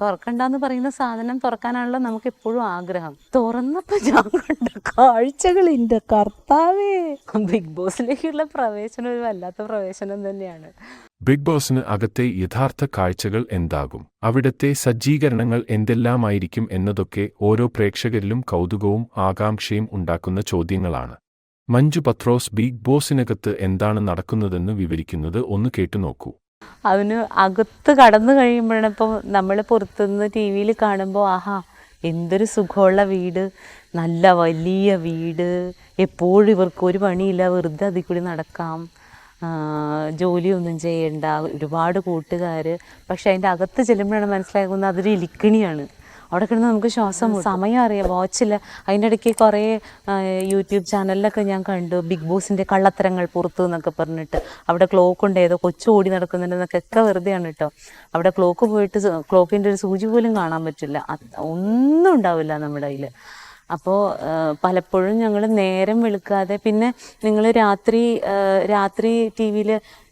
തുറക്കണ്ടെന്ന് പറയുന്ന സാധനം തുറക്കാനാണല്ലോ നമുക്ക് എപ്പോഴും ആഗ്രഹം. തുറന്നപ്പോ ഞാൻ കണ്ട കാഴ്ചകൾ എന്റെ കർത്താവേ. ബിഗ് ബോസിലേക്കുള്ള പ്രവേശനം ഒരു വല്ലാത്ത പ്രവേശനം തന്നെയാണ്. ബിഗ് ബോസിന് അകത്തെ യഥാർത്ഥ കാഴ്ചകൾ എന്താകും? അവിടത്തെ സജ്ജീകരണങ്ങൾ എന്തെല്ലാമായിരിക്കും എന്നതൊക്കെ ഓരോ പ്രേക്ഷകരിലും കൗതുകവും ആകാംക്ഷയും ഉണ്ടാക്കുന്ന ചോദ്യങ്ങളാണ്. മഞ്ജു പത്രോസ് ബിഗ് ബോസിനകത്ത് എന്താണ് നടക്കുന്നതെന്ന് വിവരിക്കുന്നത് ഒന്ന് കേട്ടുനോക്കൂ അവന് അകത്ത് കടന്നു കഴിയുമ്പോഴാണ് നമ്മൾ പുറത്തുനിന്ന് ടി വിയിൽ കാണുമ്പോൾ ആഹാ എന്തൊരു സുഖമുള്ള വീട്. നല്ല വലിയ വീട്. എപ്പോഴും ഇവർക്ക് ഒരു പണിയില്ല. വെറുതെ അതിൽ കൂടി നടക്കാം. ജോലിയൊന്നും ചെയ്യണ്ട. ഒരുപാട് കൂട്ടുകാർ പക്ഷെ അതിന്റെ അകത്ത് ചെല്ലുമ്പോഴാണ് മനസ്സിലാക്കുന്നത് അതൊരു ഇലിക്കിണിയാണ്. അവിടെ കിടന്ന് നമുക്ക് ശ്വാസം സമയം അറിയാം വാച്ചിൽ അതിന്റെ ഇടയ്ക്ക് കുറേ യൂട്യൂബ് ചാനലിലൊക്കെ ഞാൻ കണ്ടു. ബിഗ് ബോസിന്റെ കള്ളത്തരങ്ങൾ പുറത്തു എന്നൊക്കെ പറഞ്ഞിട്ട്. അവിടെ ക്ലോക്ക് ഉണ്ട്. ഏതോ കൊച്ചു ഓടി നടക്കുന്നുണ്ടെന്നൊക്കെ ഒക്കെ വെറുതെയാണ് കേട്ടോ അവിടെ ക്ലോക്ക് പോയിട്ട് ക്ലോക്കിന്റെ ഒരു സൂചി പോലും കാണാൻ പറ്റില്ല. ഒന്നും ഉണ്ടാവില്ല നമ്മുടെ കയ്യിൽ അപ്പോൾ പലപ്പോഴും ഞങ്ങൾ നേരം വെളുക്കാതെ പിന്നെ നിങ്ങൾ രാത്രി രാത്രി ടി വിയിൽ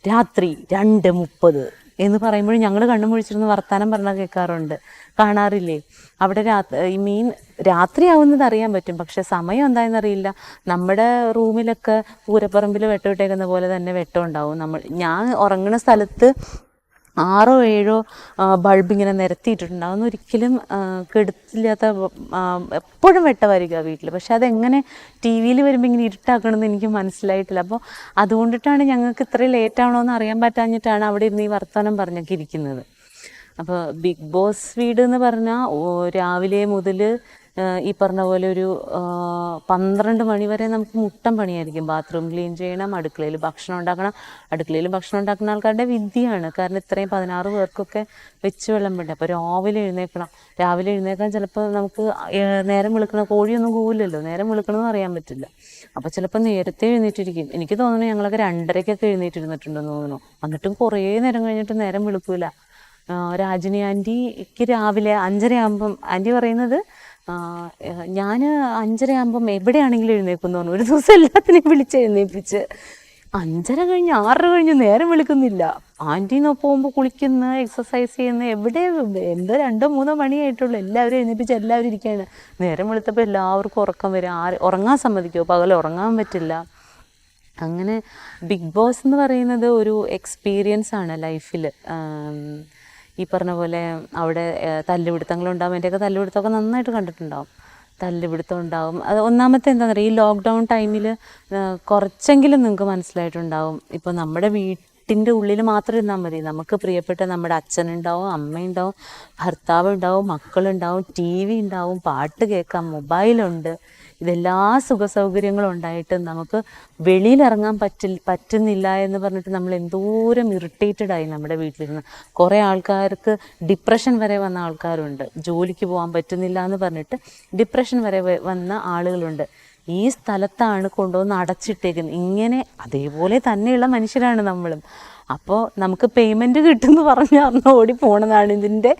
രാത്രി രണ്ട് മുപ്പത് എന്ന് പറയുമ്പോഴും ഞങ്ങൾ കണ്ണു മുഴിച്ചിരുന്ന് വർത്തമാനം പറഞ്ഞാൽ കേൾക്കാറുണ്ട് കാണാറില്ലേ? അവിടെ രാത്രി മീൻ രാത്രിയാവുന്നത് അറിയാൻ പറ്റും. പക്ഷെ സമയം എന്തായെന്ന് അറിയില്ല നമ്മുടെ റൂമിലൊക്കെ പൂരപ്പറമ്പിൽ വെട്ടമിട്ടേക്കുന്ന പോലെ തന്നെ വെട്ടം ഉണ്ടാവും. നമ്മൾ ഞാൻ ഉറങ്ങുന്ന സ്ഥലത്ത് ആറോ ഏഴോ ബൾബ് ഇങ്ങനെ നിരത്തിയിട്ടിട്ടുണ്ട് അതൊന്നും കെടുത്തില്ലാത്ത എപ്പോഴും വരിക വീട്ടിൽ പക്ഷെ അതെങ്ങനെ ടി വിയിൽ വരുമ്പോൾ ഇങ്ങനെ ഇരുട്ടാക്കണമെന്ന് എനിക്ക് മനസ്സിലായിട്ടില്ല. അപ്പോൾ അതുകൊണ്ടിട്ടാണ് ഞങ്ങൾക്ക് ഇത്രയും ലേറ്റ് എന്ന് അറിയാൻ പറ്റാഞ്ഞിട്ടാണ് അവിടെ ഇരുന്ന് ഈ വർത്തമാനം പറഞ്ഞൊക്കെ ഇരിക്കുന്നത്. അപ്പോൾ ബിഗ് ബോസ് വീട് എന്ന് പറഞ്ഞാൽ രാവിലെ മുതൽ ഈ പറഞ്ഞ പോലെ ഒരു പന്ത്രണ്ട് മണി വരെ നമുക്ക് മുട്ടം പണിയായിരിക്കും. ബാത്റൂം ക്ലീൻ ചെയ്യണം അടുക്കളയിൽ ഭക്ഷണം ഉണ്ടാക്കണം. അടുക്കളയിൽ ഭക്ഷണം ഉണ്ടാക്കുന്ന ആൾക്കാരുടെ വിദ്യയാണ് കാരണം ഇത്രയും പതിനാറ് പേർക്കൊക്കെ വെച്ച് വെള്ളം വേണ്ട. അപ്പോൾ രാവിലെ എഴുന്നേൽക്കണം. രാവിലെ എഴുന്നേൽക്കാൻ ചിലപ്പോൾ നമുക്ക് നേരം വിളിക്കണ കോഴിയൊന്നും കൂവില്ലല്ലോ നേരം വിളിക്കണമെന്ന് അറിയാൻ പറ്റില്ല. അപ്പോൾ ചിലപ്പോൾ നേരത്തെ എഴുന്നേറ്റിരിക്കും. എനിക്ക് തോന്നുന്നു ഞങ്ങളൊക്കെ രണ്ടരയ്ക്കൊക്കെ എഴുന്നേറ്റിരുന്നിട്ടുണ്ടെന്ന് തോന്നുന്നു. എന്നിട്ടും കുറേ നേരം കഴിഞ്ഞിട്ട് നേരം വിളിക്കൂല. രാജിനി ആന്റിക്ക് രാവിലെ അഞ്ചര ആകുമ്പം ആന്റി പറയുന്നത് ഞാൻ അഞ്ചര ആകുമ്പം എവിടെയാണെങ്കിലും എഴുന്നേൽക്കുന്നു പറഞ്ഞു. ഒരു ദിവസം എല്ലാത്തിനെയും വിളിച്ച് എഴുന്നേൽപ്പിച്ച്. അഞ്ചര കഴിഞ്ഞ് ആറര കഴിഞ്ഞ് നേരം വിളിക്കുന്നില്ല. ആന്റീന്ന് പോകുമ്പോൾ കുളിക്കുന്ന എക്സസൈസ് ചെയ്യുന്ന എവിടെ എന്തോ രണ്ടോ മൂന്നോ മണിയായിട്ടുള്ളൂ. എല്ലാവരും എഴുന്നേപ്പിച്ച് എല്ലാവരും ഇരിക്കുകയാണ്. നേരം വെളുത്തപ്പോൾ എല്ലാവർക്കും ഉറക്കം വരും. ആര് ഉറങ്ങാൻ സമ്മതിക്കുമോ പകൽ ഉറങ്ങാൻ പറ്റില്ല. അങ്ങനെ ബിഗ് ബോസ് എന്ന് പറയുന്നത് ഒരു എക്സ്പീരിയൻസ് ആണ് ലൈഫിൽ ഈ പറഞ്ഞ പോലെ അവിടെ തല്ലുപിടുത്തങ്ങളുണ്ടാവും. എന്റെയൊക്കെ തല്ലുപിടുത്തമൊക്കെ നന്നായിട്ട് കണ്ടിട്ടുണ്ടാവും. തല്ലുപിടുത്തം ഉണ്ടാവും അത് ഒന്നാമത്തെ എന്താണെന്ന് പറയുക ഈ ലോക്ക്ഡൗൺ ടൈമിൽ കുറച്ചെങ്കിലും നിങ്ങൾക്ക് മനസ്സിലായിട്ടുണ്ടാവും. ഇപ്പോൾ നമ്മുടെ വീട്ടിന്റെ ഉള്ളിൽ മാത്രം ഇരുന്നാൽ മതി. നമുക്ക് പ്രിയപ്പെട്ട നമ്മുടെ അച്ഛനുണ്ടാവും അമ്മയുണ്ടാവും ഭർത്താവ് ഉണ്ടാവും മക്കളുണ്ടാവും ടി വി ഉണ്ടാവും പാട്ട് കേൾക്കാം മൊബൈലുണ്ട്. ഇതെല്ലാ സുഖ സൗകര്യങ്ങളും ഉണ്ടായിട്ട് നമുക്ക് വെളിയിലിറങ്ങാൻ പറ്റിൽ പറ്റുന്നില്ല എന്ന് പറഞ്ഞിട്ട് നമ്മൾ എന്തോരം ഇറിറ്റേറ്റഡ് ആയി നമ്മുടെ വീട്ടിലിരുന്ന്. കുറേ ആൾക്കാർക്ക് ഡിപ്രഷൻ വരെ വന്ന ആൾക്കാരുണ്ട്. ജോലിക്ക് പോകാൻ പറ്റുന്നില്ല എന്ന് പറഞ്ഞിട്ട് ഡിപ്രഷൻ വരെ വന്ന ആളുകളുണ്ട്. ഈ സ്ഥലത്താണ് കൊണ്ടുവന്ന് അടച്ചിട്ടേക്കുന്നത്. ഇങ്ങനെ അതേപോലെ തന്നെയുള്ള മനുഷ്യരാണ് നമ്മളും. അപ്പോൾ നമുക്ക് പേയ്മെന്റ് കിട്ടുമെന്ന് പറഞ്ഞ് അന്ന് ഓടി പോണതാണ് ഇതിന്റെ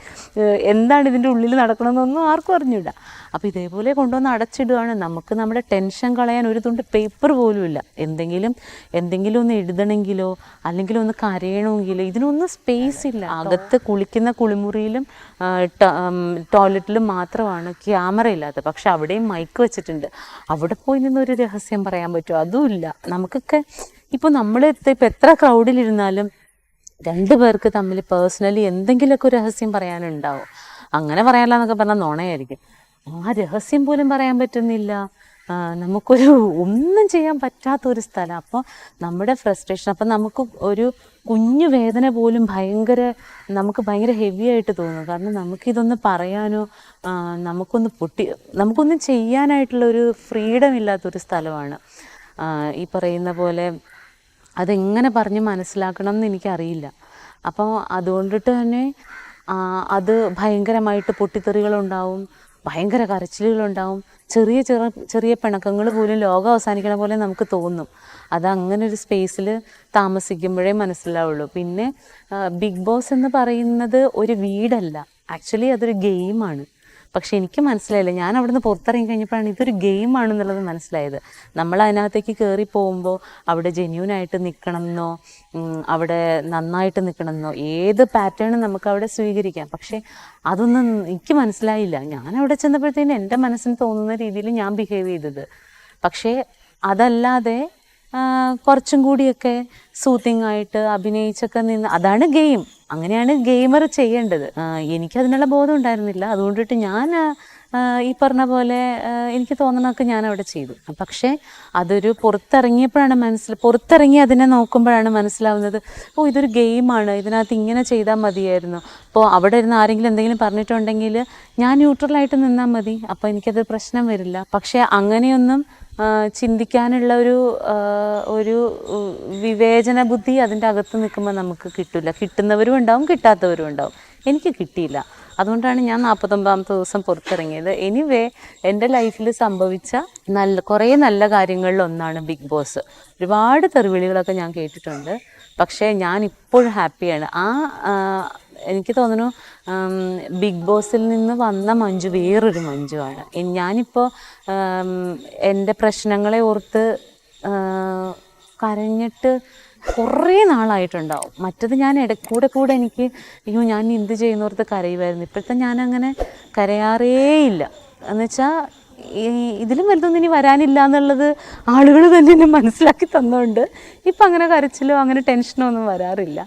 എന്താണ് ഇതിന്റെ ഉള്ളിൽ നടക്കണമെന്നൊന്നും ആർക്കും അറിഞ്ഞില്ല അപ്പോൾ ഇതേപോലെ കൊണ്ടുവന്ന് അടച്ചിടുകയാണ് നമുക്ക് നമ്മുടെ ടെൻഷൻ കളയാൻ ഒരു തുണ്ട് പേപ്പർ പോലും ഇല്ല. എന്തെങ്കിലും എന്തെങ്കിലും ഒന്ന് എഴുതണമെങ്കിലോ അല്ലെങ്കിൽ ഒന്ന് കരയണമെങ്കിലോ ഇതിനൊന്നും സ്പേസ് ഇല്ല. അകത്ത് കുളിക്കുന്ന കുളിമുറിയിലും ടോയ്ലറ്റിലും മാത്രമാണ് ക്യാമറ ഇല്ലാത്തത്. പക്ഷെ അവിടെയും മൈക്ക് വെച്ചിട്ടുണ്ട്. അവിടെ പോയി നിന്നൊരു രഹസ്യം പറയാൻ പറ്റുമോ? അതുമില്ല നമുക്കൊക്കെ ഇപ്പോൾ നമ്മൾ ഇപ്പൊ എത്ര ക്രൗഡിലിരുന്നാലും രണ്ട് പേർക്ക് തമ്മിൽ പേഴ്സണലി എന്തെങ്കിലുമൊക്കെ ഒരു രഹസ്യം പറയാനുണ്ടാവും. അങ്ങനെ പറയാനില്ല പറഞ്ഞാൽ നുണയായിരിക്കും. ആ രഹസ്യം പോലും പറയാൻ പറ്റുന്നില്ല. നമുക്കൊരു ഒന്നും ചെയ്യാൻ പറ്റാത്ത ഒരു സ്ഥലം. അപ്പോൾ നമ്മുടെ ഫ്രസ്ട്രേഷൻ അപ്പം നമുക്ക് ഒരു കുഞ്ഞു വേദന പോലും ഭയങ്കര നമുക്ക് ഭയങ്കര ഹെവി ആയിട്ട് തോന്നും. കാരണം നമുക്കിതൊന്ന് പറയാനോ നമുക്കൊന്ന് പൊട്ടി നമുക്കൊന്നും ചെയ്യാനായിട്ടുള്ള ഒരു ഫ്രീഡം ഇല്ലാത്തൊരു സ്ഥലമാണ്. ഈ പറയുന്ന പോലെ അതെങ്ങനെ പറഞ്ഞ് മനസ്സിലാക്കണം എന്ന് എനിക്കറിയില്ല. അപ്പോൾ അതുകൊണ്ടിട്ട് തന്നെ അത് ഭയങ്കരമായിട്ട് പൊട്ടിത്തെറികളുണ്ടാവും ഭയങ്കര കരച്ചിലുകളുണ്ടാവും. ചെറിയ ചെറു ചെറിയ പിണക്കങ്ങൾ പോലും ലോകം അവസാനിക്കണ പോലെ നമുക്ക് തോന്നും. അത് അങ്ങനെ ഒരു സ്പേസിൽ താമസിക്കുമ്പോഴേ മനസ്സിലാവുള്ളൂ. പിന്നെ ബിഗ് ബോസ് എന്ന് പറയുന്നത് ഒരു വീടല്ല. ആക്ച്വലി അതൊരു ഗെയിമാണ്. പക്ഷെ എനിക്ക് മനസ്സിലായില്ല. ഞാൻ അവിടുന്ന് പുറത്തിറങ്ങി കഴിഞ്ഞപ്പോഴാണ് ഇതൊരു ഗെയിമാണെന്നുള്ളത് മനസ്സിലായത്. നമ്മൾ അതിനകത്തേക്ക് കയറി പോകുമ്പോൾ അവിടെ ജെന്യൂനായിട്ട് നിൽക്കണം എന്നോ അവിടെ നന്നായിട്ട് നിൽക്കണം എന്നോ ഏത് പാറ്റേണും നമുക്ക് അവിടെ സ്വീകരിക്കാം. പക്ഷേ അതൊന്നും എനിക്ക് മനസ്സിലായില്ല. ഞാൻ അവിടെ ചെന്നപ്പോഴത്തേനും എന്റെ മനസ്സിന് തോന്നുന്ന രീതിയിൽ ഞാൻ ബിഹേവ് ചെയ്തത്. പക്ഷേ അതല്ലാതെ കുറച്ചും കൂടിയൊക്കെ സൂത്തിങ് ആയിട്ട് അഭിനയിച്ചൊക്കെ നിന്ന് അതാണ് ഗെയിം അങ്ങനെയാണ് ഗെയിമർ ചെയ്യേണ്ടത്. എനിക്കതിനുള്ള ബോധം ഉണ്ടായിരുന്നില്ല അതുകൊണ്ടിട്ട് ഞാൻ ഈ പറഞ്ഞ പോലെ എനിക്ക് തോന്നണമൊക്കെ ഞാൻ അവിടെ ചെയ്തു. പക്ഷേ അതൊരു പുറത്തിറങ്ങിയപ്പോഴാണ് മനസ്സിൽ പുറത്തിറങ്ങി അതിനെ നോക്കുമ്പോഴാണ് മനസ്സിലാവുന്നത് ഓ ഇതൊരു ഗെയിമാണ് ഇതിനകത്ത് ഇങ്ങനെ ചെയ്താൽ മതിയായിരുന്നു. അപ്പോൾ അവിടെ ഇരുന്ന് ആരെങ്കിലും എന്തെങ്കിലും പറഞ്ഞിട്ടുണ്ടെങ്കിൽ ഞാൻ ന്യൂട്രലായിട്ട് നിന്നാൽ മതി. അപ്പോൾ എനിക്കത് പ്രശ്നം വരില്ല. പക്ഷേ അങ്ങനെയൊന്നും ചിന്തിക്കാനുള്ള ഒരു ഒരു വിവേചന ബുദ്ധി അതിന്റെ അകത്ത് നിൽക്കുമ്പോൾ നമുക്ക് കിട്ടില്ല കിട്ടുന്നവരും ഉണ്ടാവും കിട്ടാത്തവരും ഉണ്ടാവും. എനിക്ക് കിട്ടിയില്ല. അതുകൊണ്ടാണ് ഞാൻ നാൽപ്പത്തൊമ്പതാമത്തെ ദിവസം പുറത്തിറങ്ങിയത്. എനിവേ എന്റെ ലൈഫിൽ സംഭവിച്ച നല്ല കുറേ നല്ല കാര്യങ്ങളിൽ ഒന്നാണ് ബിഗ് ബോസ്. ഒരുപാട് തെറിവിളികളൊക്കെ ഞാൻ കേട്ടിട്ടുണ്ട്. പക്ഷേ ഞാൻ ഇപ്പോഴും ഹാപ്പിയാണ്. ആ എനിക്ക് തോന്നുന്നു ബിഗ് ബോസിൽ നിന്ന് വന്ന മഞ്ജു വേറൊരു മഞ്ജുവാണ്. ഞാനിപ്പോൾ എന്റെ പ്രശ്നങ്ങളെ ഓർത്ത് കരഞ്ഞിട്ട് കുറേ നാളായിട്ടുണ്ടാവും. മറ്റത് ഞാൻ ഇട കൂടെ എനിക്ക് അയ്യോ ഞാൻ എന്ത് ചെയ്യുന്നോർത്ത് കരയുമായിരുന്നു ഇപ്പോഴത്തെ ഞാനങ്ങനെ കരയാറേയില്ല. എന്നുവെച്ചാൽ ഇതിലും വലുതൊന്നും ഇനി വരാനില്ല എന്നുള്ളത് ആളുകൾ തന്നെ എന്നെ മനസ്സിലാക്കി തന്നുകൊണ്ട് ഇപ്പം അങ്ങനെ കരച്ചിലോ അങ്ങനെ ടെൻഷനോ ഒന്നും വരാറില്ല.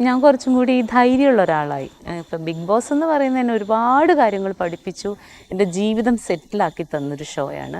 ഞാൻ കുറച്ചും കൂടി ധൈര്യമുള്ള ഒരാളായി. ഇപ്പം ബിഗ് ബോസ് എന്ന് പറയുന്നത് തന്നെ ഒരുപാട് കാര്യങ്ങൾ പഠിപ്പിച്ചു. എന്റെ ജീവിതം സെറ്റിലാക്കി തന്നൊരു ഷോയാണ്